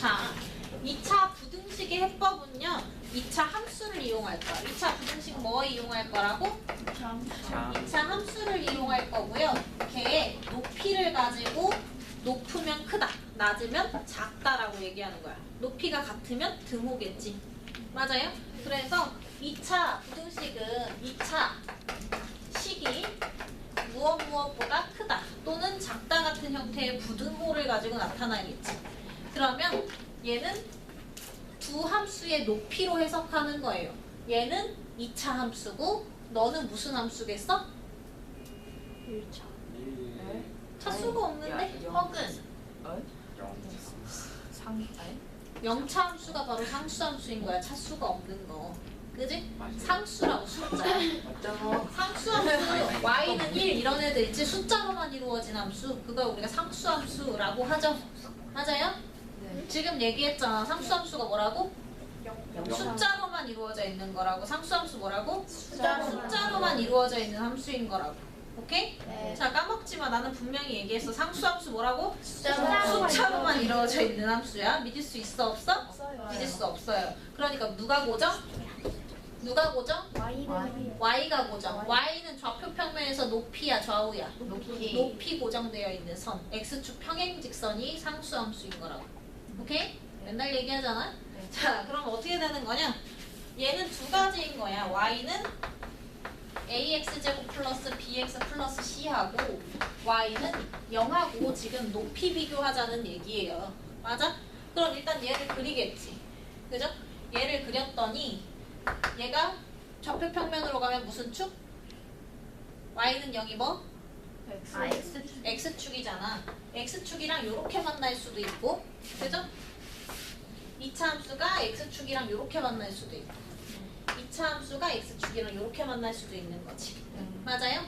자, 2차 부등식의 해법은요. 2차 함수를 이용할 거야. 2차 부등식 뭐 이용할 거라고? 자, 2차 함수를 이용할 거고요. 걔의 높이를 가지고 높으면 크다, 낮으면 작다라고 얘기하는 거야. 높이가 같으면 등호겠지. 맞아요? 그래서 2차 부등식은 2차 식이 무엇 무엇보다 크다 또는 작다 같은 형태의 부등호를 가지고 나타나겠지. 그러면 얘는 두 함수의 높이로 해석하는 거예요. 얘는 2차 함수고 너는 무슨 함수겠어? 1차. 차수가 없는데? 허근. 어? 상? 영차 함수가 바로 상수 함수인 거야. 차수가 없는 거. 그지? 상수라고 숫자. 상수 함수 y는 1 이런 애들 있지 숫자로만 이루어진 함수 그걸 우리가 상수 함수라고 하죠. 맞아요? 네. 지금 얘기했잖아. 상수 함수가 뭐라고? 영. 숫자로만 이루어져 있는 거라고. 상수 함수 뭐라고? 숫자로만. 숫자로만 이루어져 있는 함수인 거라고. 오케이? 네. 자 까먹지 마. 나는 분명히 얘기했어. 상수 함수 뭐라고? 숫자로만. 숫자로만 이루어져 있는 함수야. 믿을 수 있어 없어? 없어요. 믿을 수 없어요. 그러니까 누가 고정? 누가 고정? Y. y가 고정. y는 좌표 평면에서 높이야, 좌우야. 높이. 높이 고정되어 있는 선. x축 평행 직선이 상수 함수인 거라고. 오케이? 맨날 얘기하잖아. 네. 자, 그럼 어떻게 되는 거냐? 얘는 두 가지인 거야. y는 ax 제곱 플러스 bx 플러스 c하고 y는 0하고 지금 높이 비교하자는 얘기예요. 맞아? 그럼 일단 얘를 그리겠지. 그죠? 얘를 그렸더니 얘가 좌표 평면으로 가면 무슨 축? y는 0이 뭐? 아, X. x축이잖아. x축이랑 이렇게 만날 수도 있고, 그죠? 2차 함수가 x축이랑 이렇게 만날 수도 있고, 2차 함수가 x축이랑 이렇게 만날 수도 있는 거지. 맞아요?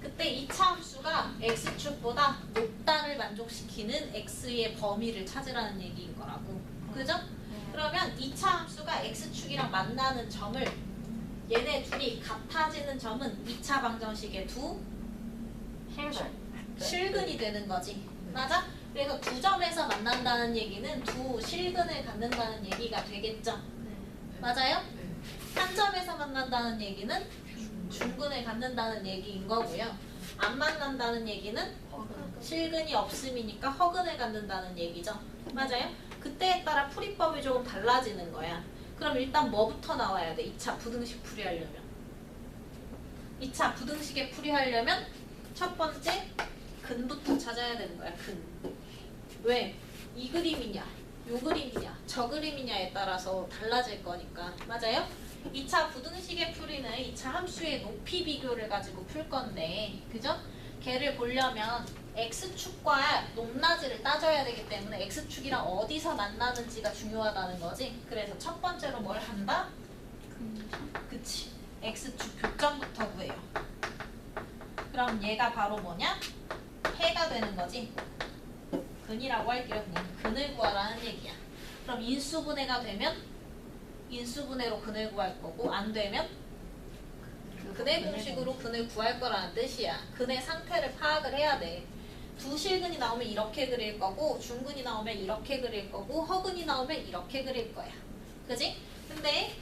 그때 2차 함수가 x축보다 높다를 만족시키는 x의 범위를 찾으라는 얘기인 거라고. 그죠? 그러면 2차 함수가 x축이랑 만나는 점을 얘네 둘이 같아지는 점은 2차 방정식의 두 실근이 되는 거지. 맞아? 그래서 두 점에서 만난다는 얘기는 두 실근을 갖는다는 얘기가 되겠죠. 맞아요? 한 점에서 만난다는 얘기는 중근을 갖는다는 얘기인 거고요. 안 만난다는 얘기는 실근이 없음이니까 허근을 갖는다는 얘기죠. 맞아요? 그때에 따라 풀이법이 조금 달라지는 거야. 그럼 일단 뭐부터 나와야 돼? 2차 부등식 풀이하려면. 2차 부등식에 풀이하려면 첫 번째 근부터 찾아야 되는 거야. 근. 왜? 이 그림이냐, 요 그림이냐, 저 그림이냐에 따라서 달라질 거니까. 맞아요? 2차 부등식의 풀이는 2차 함수의 높이 비교를 가지고 풀 건데, 그죠? 걔를 보려면 x축과 높낮이를 따져야 되기 때문에 x축이랑 어디서 만나는지가 중요하다는 거지. 그래서 첫 번째로 뭘 한다? 그치. x축 교점부터 구해요. 그럼 얘가 바로 뭐냐? 해가 되는 거지. 근이라고 할게요. 그냥 근을 구하라는 얘기야. 그럼 인수분해가 되면 인수분해로 근을 구할 거고 안 되면 근의 공식으로 근을 구할 거라는 뜻이야. 근의 상태를 파악을 해야 돼. 두 실근이 나오면 이렇게 그릴 거고 중근이 나오면 이렇게 그릴 거고 허근이 나오면 이렇게 그릴 거야. 그지? 근데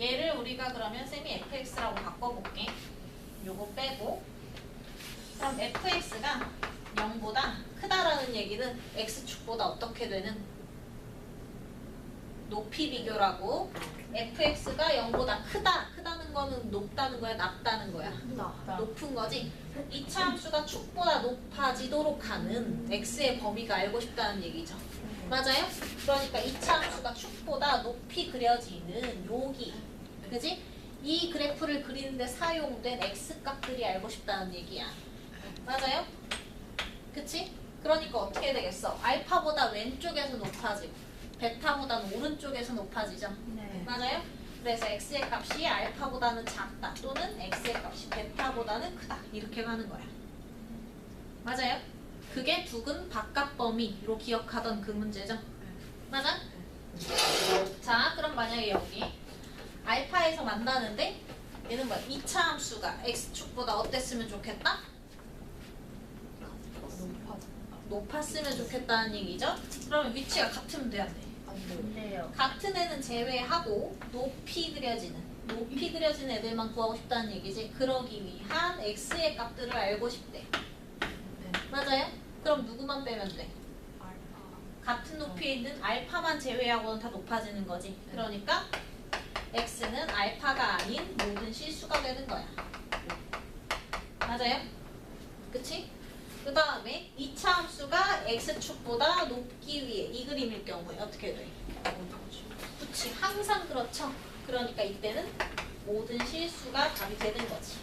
얘를 우리가 그러면 쌤이 fx라고 바꿔볼게. 요거 빼고 그럼 fx가 0보다 크다라는 얘기는 x축보다 어떻게 되는? 높이 비교라고. fx가 0보다 크다. 크다는 거는 높다는 거야? 낮다는 거야? 나. 높은 거지? 2차 함수가 축보다 높아지도록 하는 x의 범위가 알고 싶다는 얘기죠. 맞아요? 그러니까 2차 함수가 축보다 높이 그려지는 여기. 그지? 이 그래프를 그리는데 사용된 x값들이 알고 싶다는 얘기야 맞아요? 그치? 그러니까 어떻게 되겠어? 알파보다 왼쪽에서 높아지고 베타보다는 오른쪽에서 높아지죠 네. 맞아요? 그래서 x의 값이 알파보다는 작다 또는 x의 값이 베타보다는 크다 이렇게 가는 거야. 맞아요? 그게 두근 바깥 범위로 기억하던 그 문제죠. 맞아? 자, 그럼 만약에 여기 알파에서 만나는데 얘는 뭐야? 2차 함수가 x축보다 어땠으면 좋겠다? 높았으면 좋겠다는 얘기죠. 그러면 위치가 같으면 돼야 돼. 안 돼요. 같은 애는 제외하고 높이 그려지는 높이 그려진 애들만 구하고 싶다는 얘기지. 그러기 위한 x의 값들을 알고 싶대. 맞아요? 그럼 누구만 빼면 돼? 같은 높이에 있는 알파만 제외하고는 다 높아지는 거지. 그러니까 x는 알파가 아닌 모든 실수가 되는 거야. 맞아요? 그치? 그 다음에 2차 함수가 x축보다 높기 위해 이 그림일 경우에 어떻게 돼? 그치 항상 그렇죠. 그러니까 이때는 모든 실수가 답이 되는 거지.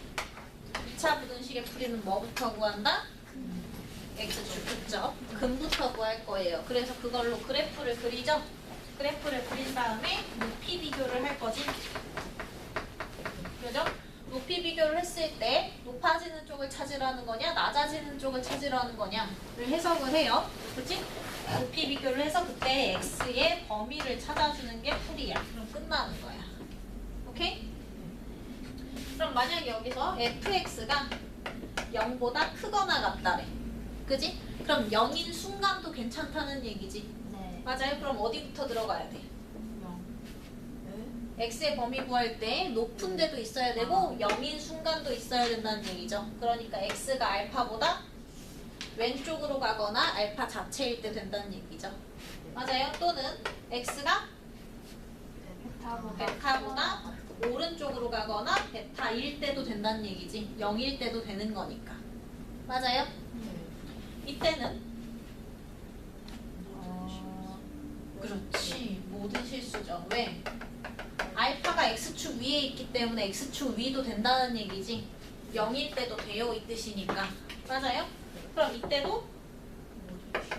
2차 부등식의 풀이는 뭐부터 구한다? x축 그죠? 근부터 구할 거예요. 그래서 그걸로 그래프를 그리죠. 그래프를 그린 다음에 높이 비교를 할 거지. 높이 비교를 했을 때 높아지는 쪽을 찾으라는 거냐, 낮아지는 쪽을 찾으라는 거냐를 해석을 해요. 그치? 높이 비교를 해서 그때 x의 범위를 찾아주는 게 풀이야. 그럼 끝나는 거야. 오케이? 그럼 만약에 여기서 fx가 0보다 크거나 같다래. 그지? 그럼 0인 순간도 괜찮다는 얘기지. 네. 맞아요? 그럼 어디부터 들어가야 돼? X의 범위 구할 때 높은 데도 있어야 되고 0인 순간도 있어야 된다는 얘기죠. 그러니까 x가 알파보다 왼쪽으로 가거나 알파 자체일 때 된다는 얘기죠. 맞아요? 또는 x가 베타보다 오른쪽으로 가거나 베타일 때도 된다는 얘기지. 0일 때도 되는 거니까. 맞아요? 이때는 어, 그렇지. 모든 실수죠. 왜? 알파가 x축 위에 있기 때문에 x축 위도 된다는 얘기지. 0일 때도 되어 있듯이니까. 맞아요? 그럼 이때도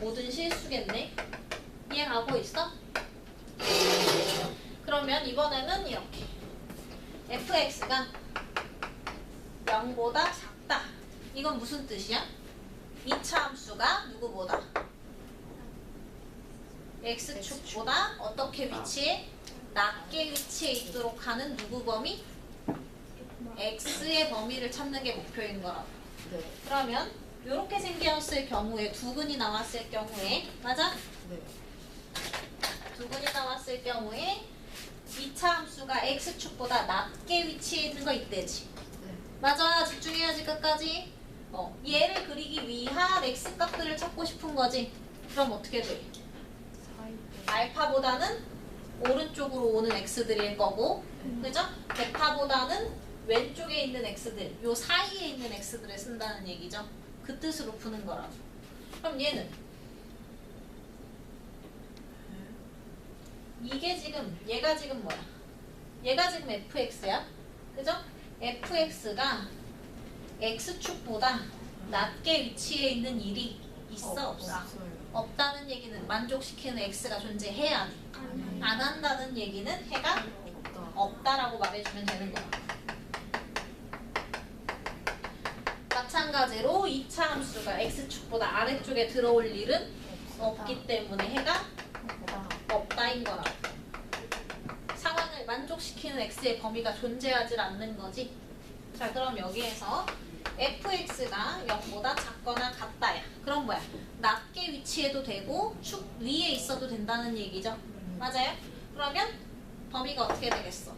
모든 실수겠네. 이해가고 있어? 그러면 이번에는 이렇게. fx가 0보다 작다. 이건 무슨 뜻이야? 2차 함수가 누구보다? X축보다 어떻게 위치해? 낮게 위치해 있도록 하는 누구 범위? x의 범위를 찾는 게 목표인 거라고. 그러면 이렇게 생겼을 경우에 두 근이 나왔을 경우에 맞아? 두근이 나왔을 경우에 2차 함수가 x축보다 낮게 위치해 있는 거 이때지. 맞아. 집중해야지 끝까지. 어, 얘를 그리기 위한 x 값들을 찾고 싶은 거지. 그럼 어떻게 돼? 알파보다는 오른쪽으로 오는 x들일 거고, 그죠? 베타보다는 왼쪽에 있는 x들, 요 사이에 있는 x들을 쓴다는 얘기죠. 그 뜻으로 푸는 거라고. 그럼 얘는 이게 지금 얘가 지금 뭐야? 얘가 지금 fx야, 그죠? fx가 x축보다 낮게 위치해 있는 일이 있어 없어? 없 다는 얘기는 만족시키는 x가 존재해야 돼. 안 한다는 얘기는 해가 없다라고 말해주면 되는 거야. 마찬가지로 2차 함수가 x축보다 아래쪽에 들어올 일은 없기 때문에 해가 없다인 거라고. 상황을 만족시키는 x의 범위가 존재하지 않는 거지. 자, 그럼 여기에서 fx가 0보다 작거나 같다야. 그럼 뭐야? 낮게 위치해도 되고 축 위에 있어도 된다는 얘기죠. 맞아요? 그러면 범위가 어떻게 되겠어?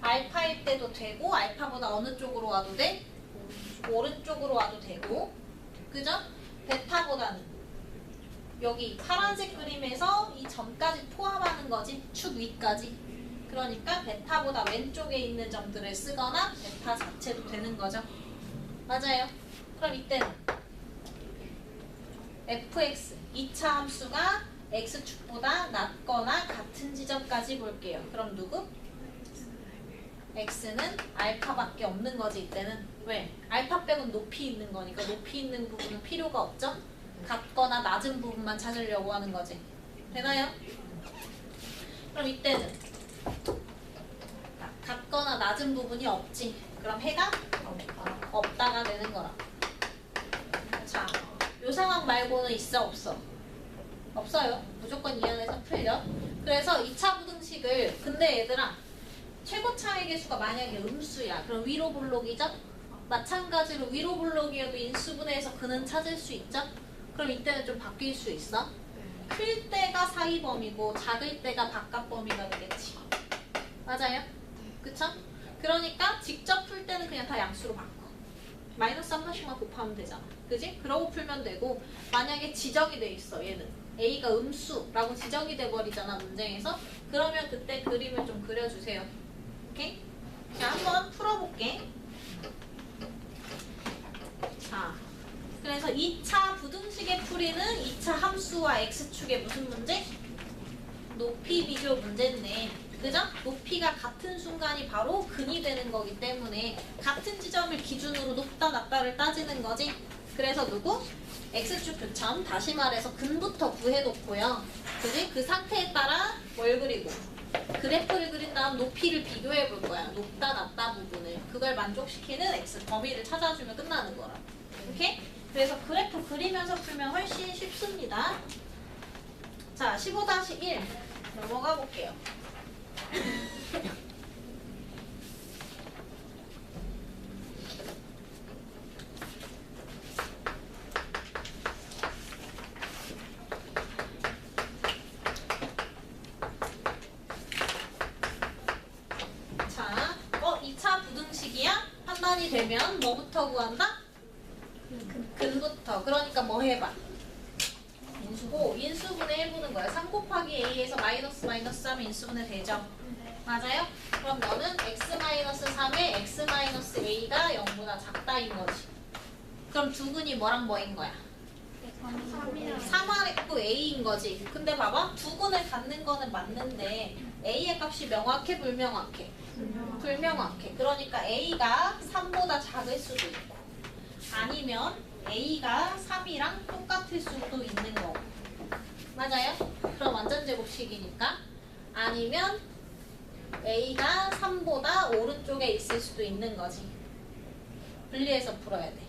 알파일 때도 되고 알파보다 어느 쪽으로 와도 돼? 오른쪽으로 와도 되고 그죠? 베타보다는 여기 파란색 그림에서 이 점까지 포함하는 거지 축 위까지 그러니까 베타보다 왼쪽에 있는 점들을 쓰거나 베타 자체도 되는 거죠 맞아요 그럼 이때는 fx 2차 함수가 x축보다 낮거나 같은 지점까지 볼게요 그럼 누구? x는 알파밖에 없는 거지 이때는 왜? 알파 빼곤 높이 있는 거니까 높이 있는 부분은 필요가 없죠? 같거나 낮은 부분만 찾으려고 하는 거지 되나요? 그럼 이때는 자, 같거나 낮은 부분이 없지 그럼 해가 없다가 되는 거라 자, 요 상황 말고는 있어 없어? 없어요 무조건 이 안에서 풀려 그래서 2차 부등식을 근데 얘들아 최고 차의 개수가 만약에 음수야. 그럼 위로 블록이죠? 마찬가지로 위로 블록이어도 인수분해해서 그는 찾을 수 있죠? 그럼 이때는 좀 바뀔 수 있어. 클 때가 사이 범위고 작을 때가 바깥 범위가 되겠지. 맞아요? 그쵸? 그러니까 직접 풀 때는 그냥 다 양수로 바꿔. 마이너스 한 번씩만 곱하면 되잖아. 그지? 그러고 풀면 되고 만약에 지정이 돼 있어 얘는 A가 음수라고 지정이 돼 버리잖아 문제에서 그러면 그때 그림을 좀 그려주세요. 오케이? 자 한번 풀어볼게. 자 그래서 2차 부등식의 풀이는 2차 함수와 x축의 무슨 문제? 높이 비교 문제인데 그죠? 높이가 같은 순간이 바로 근이 되는 거기 때문에 같은 지점을 기준으로 높다 낮다를 따지는 거지 그래서 누구? x축 교점 다시 말해서 근부터 구해놓고요. 그지? 그 상태에 따라 뭘 그리고? 그래프를 그린 다음 높이를 비교해 볼 거야. 높다 낮다 부분을. 그걸 만족시키는 x 범위를 찾아주면 끝나는 거라. 오케이? 그래서 그래프 그리면서 풀면 훨씬 쉽습니다. 자 15-1 넘어가 볼게요 자, 어, 2차 부등식이야? 판단이 되면 뭐부터 구한다? 근부터. 그러니까 뭐 해봐? 인수고, 인수분해 해보는 거야. 3 곱하기 a에서 마이너스 마이너스 하면 인수분해 되죠? 맞아요? 그럼 너는 x 마이너스 3에 x 마이너스 a가 0보다 작다인 거지. 그럼 두근이 뭐랑 뭐인 거야? 3R했고 A인 거지. 근데 봐봐. 두근을 갖는 거는 맞는데 A의 값이 명확해 불명확해? 불명확해. 그러니까 A가 3보다 작을 수도 있고 아니면 A가 3이랑 똑같을 수도 있는 거고 맞아요? 그럼 완전 제곱식이니까. 아니면 A가 3보다 오른쪽에 있을 수도 있는 거지. 분리해서 풀어야 돼.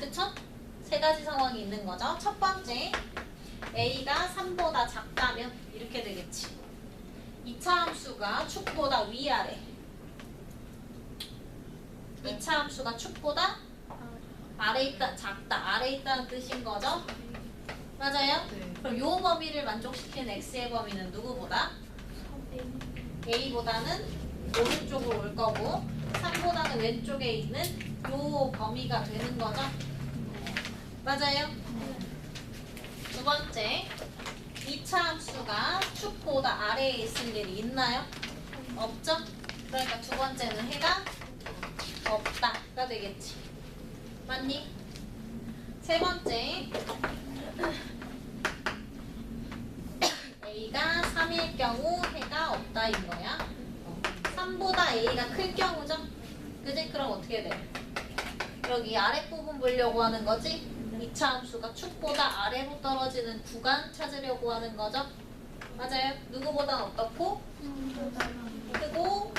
그쵸? 세 가지 상황이 있는 거죠. 첫 번째 A가 3보다 작다면 이렇게 되겠지. 2차 함수가 축보다 위아래 2차 함수가 축보다 아래 있다 작다 아래 있다는 뜻인 거죠? 맞아요? 그럼 요 범위를 만족시키는 x의 범위는 누구보다? a보다는 오른쪽으로 올 거고 3보다는 왼쪽에 있는 요 범위가 되는 거죠? 맞아요? 두 번째 2차 함수가 축보다 아래에 있을 일이 있나요? 없죠? 그러니까 두 번째는 해가 없다가 되겠지. 맞니? 세 번째 A가 3일 경우 해가 없다인 거야. 3보다 A가 클 경우죠? 그지? 그럼 어떻게 돼? 여기 아랫부분 보려고 하는 거지? 2차 함수가 축보다 아래로 떨어지는 구간 찾으려고 하는 거죠? 맞아요. 누구보단 어떻고? 크고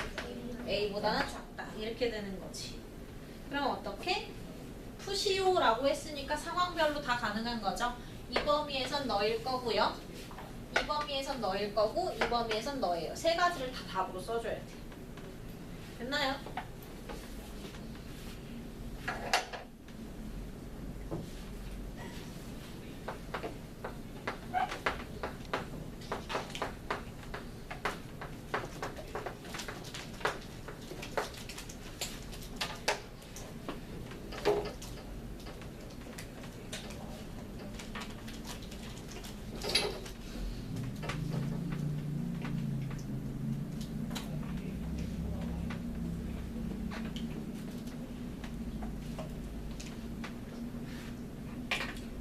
A보다는 작다. 이렇게 되는 거지. 그럼 어떻게? 푸시오라고 했으니까 상황별로 다 가능한 거죠. 이 범위에선 너일 거고요. 이 범위에선 너일 거고 이 범위에선 너예요. 세 가지를 다 답으로 써줘야 돼. 됐나요?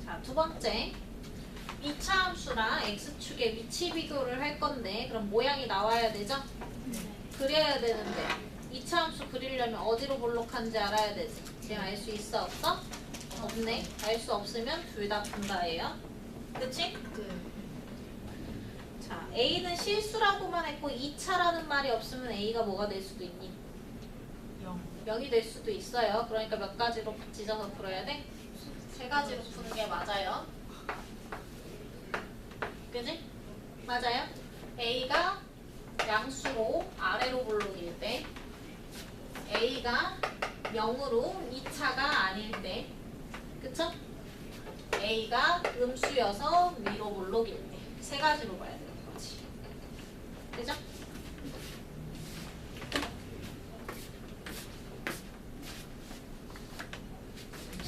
자, 두 번째. 2차 함수랑 x축의 위치 비교를 할 건데 그럼 모양이 나와야 되죠? 그려야 되는데 2차 함수 그리려면 어디로 볼록한지 알아야 되지? 지금 알 수 있어 없어? 없네. 알 수 없으면 둘 다 분다예요. 그치? 자, A는 실수라고만 했고 2차라는 말이 없으면 A가 뭐가 될 수도 있니? 0이 될 수도 있어요. 그러니까 몇 가지로 찢어서 풀어야 돼? 세 가지로 푸는 게 맞아요. 그지? 맞아요? A가 양수로 아래로 볼록일 때 A가 0으로 2차가 아닐 때 그쵸? A가 음수여서 위로 볼록일 때. 세 가지로 봐야 되는 거지. 그죠?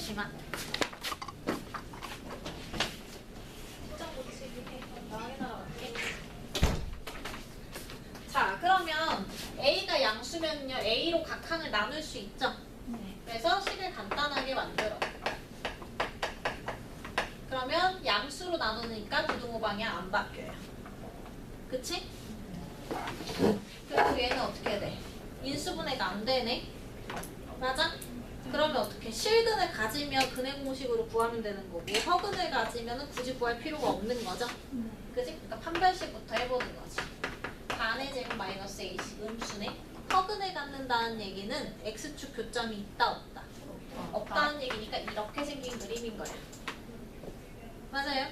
잠시만. 포장 고치기 해. 나에 나갈게. 자, 그러면 A가 양수면요. A로 각항을 나눌 수 있죠? 그래서 식을 간단하게 만들어. 그러면 양수로 나누니까 부등호 방향 안 바뀌어요. 그치? 그리고 얘는 어떻게 돼? 인수분해가 안 되네? 맞아? 어떻게? 실근을 가지면 근해 공식으로 구하면 되는 거고 허근을 가지면 굳이 구할 필요가 없는 거죠? 그지? 그러니까 판별식부터 해보는 거지. 반의 제곱 마이너스 a씩 음수네. 허근을 갖는다는 얘기는 x축 교점이 있다 없다. 없다는 얘기니까 이렇게 생긴 그림인 거야. 맞아요?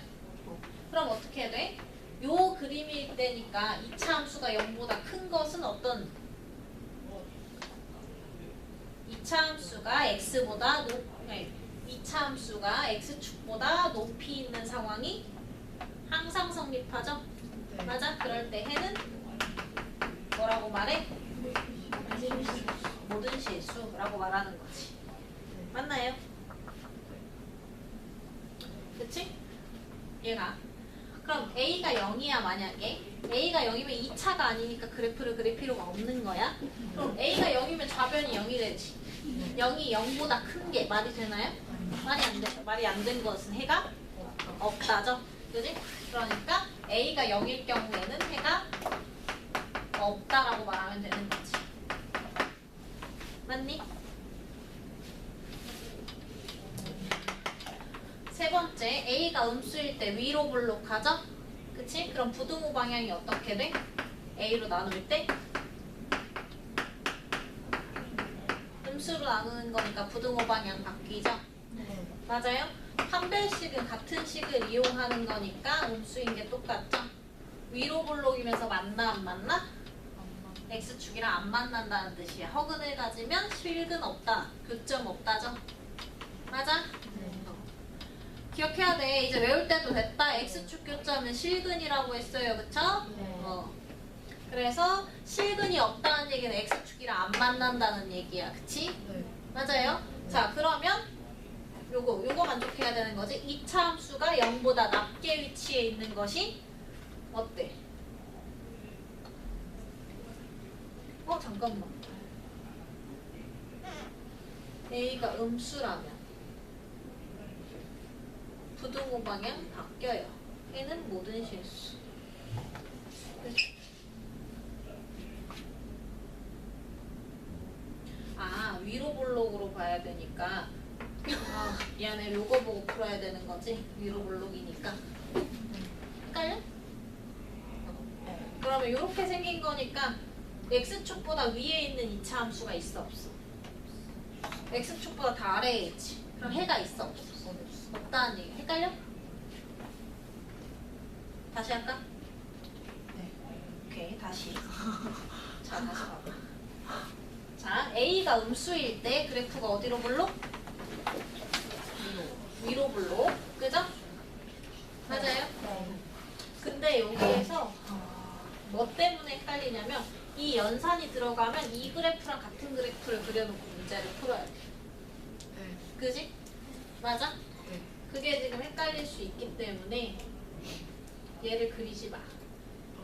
그럼 어떻게 돼? 요 그림일 때니까 2차 함수가 0보다 큰 것은 어떤 2차 함수가 x보다 높, 네, 2차 함수가 x축보다 높이 있는 상황이 항상 성립하죠? 맞아? 그럴 때 해는 뭐라고 말해? 모든 실수라고 말하는 거지. 맞나요? 그치? 얘가 그럼 A가 0이야 만약에 A가 0이면 2차가 아니니까 그래프를 그릴 필요가 없는 거야 그럼 A가 0이면 좌변이 0이 되지 0이 0보다 큰 게 말이 되나요? 말이 안 돼. 말이 안 된 것은 해가 없다죠 그지? 그러니까 A가 0일 경우에는 해가 없다라고 말하면 되는 거지 맞니? 세 번째, A가 음수일 때 위로 볼록하죠? 그치? 그럼 부등호 방향이 어떻게 돼? A로 나눌 때? 음수로 나누는 거니까 부등호 방향 바뀌죠? 맞아요? 판별식은 같은 식을 이용하는 거니까 음수인 게 똑같죠? 위로 볼록이면서 만나 안 만나? X축이랑 안 만난다는 뜻이야. 허근을 가지면 실근 없다. 교점 없다죠? 맞아? 기억해야 돼. 이제 외울 때도 됐다. X축 교점은 실근이라고 했어요. 그쵸? 어. 그래서 실근이 없다는 얘기는 X축이랑 안 만난다는 얘기야. 그치? 맞아요? 자, 그러면 요거, 요거 만족해야 되는 거지. 2차 함수가 0보다 낮게 위치해 있는 것이 어때? 어, 잠깐만. A가 음수라면 부등호 방향 바뀌어요. 얘는 모든 실수. 아 위로 볼록으로 봐야 되니까 아 미안해 요거 보고 풀어야 되는 거지 위로 볼록이니까 헷갈려? 그러면 이렇게 생긴 거니까 x축보다 위에 있는 2차 함수가 있어 없어? x축보다 다 아래에 있지 그럼 해가 있어 없어? 없다는 얘기 헷갈려? 다시 할까? 오케이 다시 자 다시 봐봐 자 A가 음수일 때 그래프가 어디로 볼록? 위로 위로 볼록 그죠? 맞아요? 근데 여기에서 뭐 때문에 헷갈리냐면 이 연산이 들어가면 이 그래프랑 같은 그래프를 그려놓고 문제를 풀어야 돼 그지? 맞아? 그게 지금 헷갈릴 수 있기 때문에 얘를 그리지 마.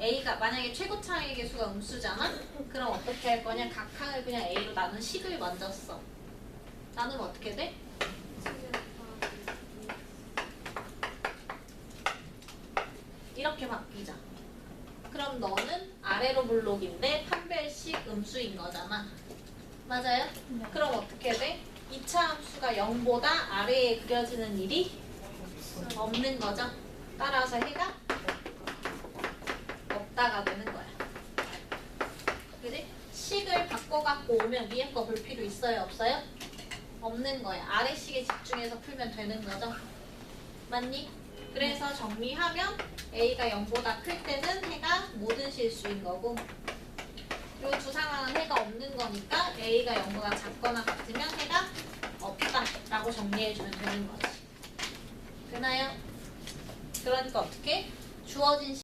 A가 만약에 최고 차의 개수가 음수잖아? 그럼 어떻게 할 거냐? 각항을 그냥 A로 나눈 식을 먼저 써. 나누면 어떻게 돼? 이렇게 바뀌자. 그럼 너는 아래로 블록인데 판별식 음수인 거잖아. 맞아요? 그럼 어떻게 돼? 2차 함수가 0보다 아래에 그려지는 일이 없는 거죠. 따라서 해가 없다가 되는 거야. 그지? 식을 바꿔갖고 오면 위에 거 볼 필요 있어요? 없어요? 없는 거야. 아래 식에 집중해서 풀면 되는 거죠. 맞니? 그래서 정리하면 A가 0보다 클 때는 해가 모든 실수인 거고 요두 상황은 해가 없는 거니까 A가 0보다 작거나 같으면 해가 없다 라고 정리해주면 되는 거지. 되나요? 그러니까 어떻게? 주어진